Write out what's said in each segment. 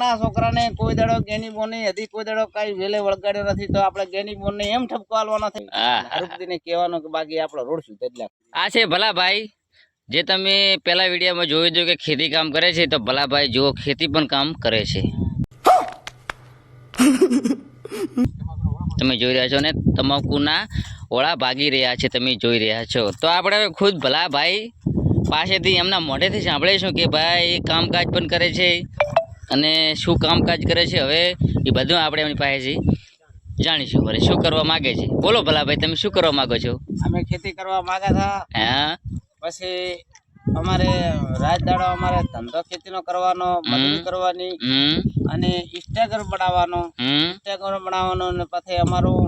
ના છોકરાને કોઈ દાડો ગેની બોને હજી કોઈ દાડો કઈ વેલે વળગાડ્યો નથી તો આપણે ગેની બોને એમ ઠપકો આલવાનો નથી. હા. હરુપદીને કહેવાનું કે બાકી આપણે રોડશું એટલે આ છે ભલાભાઈ. જે તમે પેલા વિડીયોમાં જોયું હતું કે ખેતી કામ કરે છે તો ભલાભાઈ જુઓ ખેતી પણ કામ કરે છે. તમે જોઈ રહ્યા છો ને તમાકુના ઓળા ભાગી રહ્યા છે તમે જોઈ રહ્યા છો. તો આપણે હવે ખુદ ભલાભાઈ પાસેથી એમના મોઢેથી સાંભળીશું કે ભાઈ કામકાજ પણ કરે છે. અને શું કામકાજ કરે છે હવે એ બધું આપણે એમની પાસેથી જાણીશું. હવે શું કરવા માગે છે? બોલો ભલા ભાઈ તમે શું કરવા માગો છો? અમે ખેતી કરવા માંગા હતા હા? પછી અમારે રાજદાડો અમારે ધંધો ખેતીનો કરવાનો મજૂરી કરવાની અને ઇન્સ્ટાગ્રામ બનાવવાનો. ઇન્સ્ટાગ્રામ બનાવવાનો અને પછી અમારું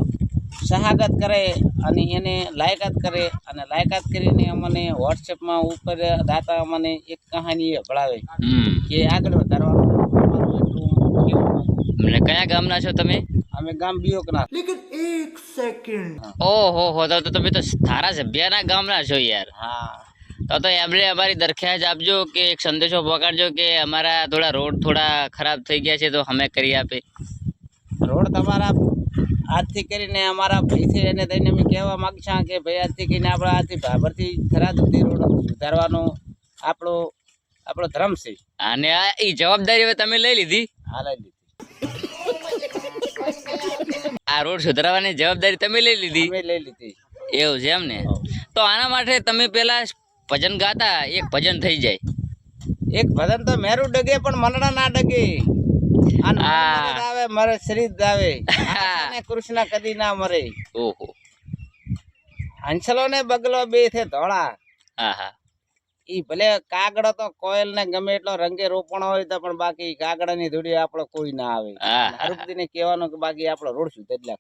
સહાગત કરે અને એને લાયકાત કરે અને લાયકાત કરીને અમને વોટ્સએપમાં ઉપર દાતા અમને એક કહાની ભણાવે. કે આગળ વધારવાનું અમારું એટલું કેવું. એટલે કયા ગામના છો તમે? અમે ગામ બિયોકના ઓહો હો તો તો તમે તો ધારાસભ્યના ગામના છો યાર. હા. તો તો એમણે અમારી દરખાસ્ત આપજો કે એક સંદેશો પહોંચાડજો કે અમારા થોડા રોડ થોડા ખરાબ થઈ ગયા છે તો અમે કરી આપે. રોડ તમારા આજથી કરીને અમારા ભાઈથી એને થઈને અમે કહેવા માંગશા કે ભાઈ આજથી કરીને આપણે આજથી ભાભરથી ખરાબ રોડ સુધારવાનો આપણો આપણો ધર્મ છે. અને આ એ જવાબદારી હવે તમે લઈ લીધી? હાલાઈ લીધી. આ રોડ સુધારવાની જવાબદારી તમે લઈ લીધી. લઈ લીધી. એવું છે એમ ને? તો આના માટે તમે પેલા ભજન ગાતા એક ભજન થઈ જાય. એક ભજન તો મેરું ડગે પણ મનડા ના ડગે. આવે મરે શ્રી આવે. કૃષ્ણ કદી ના મરે. ઓહો. હંસલો ને બગલો બે છે ધોળા. હા હા. ઈ ભલે કાગડો તો કોયલ ને ગમે એટલો રંગે રોપણો હોય તો પણ બાકી કાગડા ની ધૂળી આપડે કોઈ ના આવે. હા ને કહેવાનું કે બાકી આપડે રોડશું તેટલા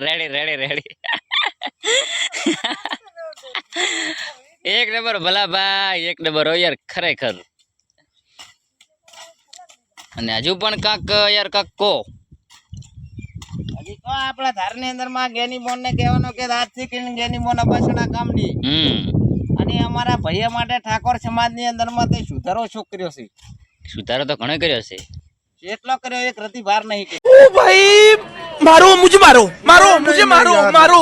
રેડી રેડી રેડી. એક નંબર ભલા ભાઈ એક નંબર યાર ખરેખર. અને હજુ પણ કાક યાર કાક કો હજી તો આપણા ધારની અંદરમાં ગેની બોન ને કહેવાનું કે આજથી થી ગેની બોન બસણા કામની. હમ. અને અમારા ભાઈ માટે ઠાકોર સમાજની અંદરમાં તે સુધારો શું કર્યો છે. સુધારો તો ઘણો કર્યો છે. એટલો કર્યો એક રતિ ભાર નહીં કે. ભાઈ મારો મુજે મારો મારો મુજે મારો મારો.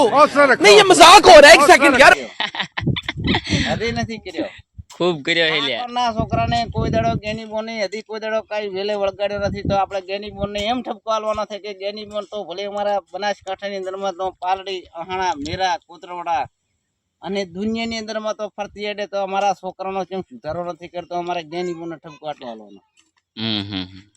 નહીં યે મજાક હો રહા એક સેકન્ડ યાર. અરે નથી કર્યો. ખૂબ કર્યો હે લ્યા. ના છોકરાને કોઈ દડો ગેની બોન બોની હદી કોઈ દડો કઈ વેલે વળગાડ્યો નથી તો આપણે ગેની બોન ને એમ ઠપકો થાય છે કે ગેની બોન તો ભલે અમારા બનાસકાંઠાની અંદરમાં તો પાલડી અહાણા મેરા કૂતરોડા અને દુનિયાની અંદરમાં તો ફરતી અડે તો અમારા છોકરાનો કેમ સુધારો નથી કરતો અમારે બોન ઠપકો આટલો હમ.